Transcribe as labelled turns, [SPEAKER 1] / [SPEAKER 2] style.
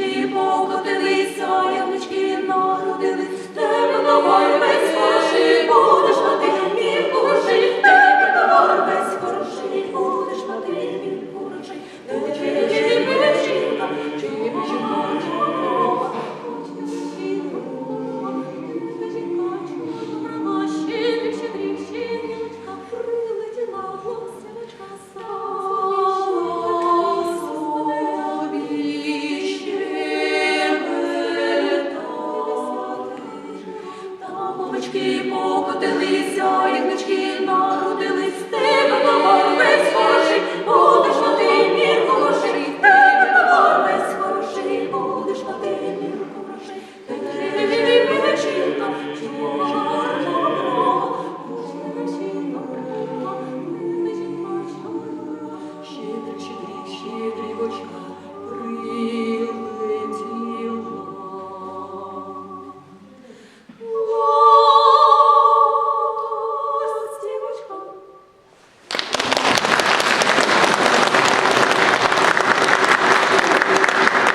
[SPEAKER 1] ти Бог Книжки покотили.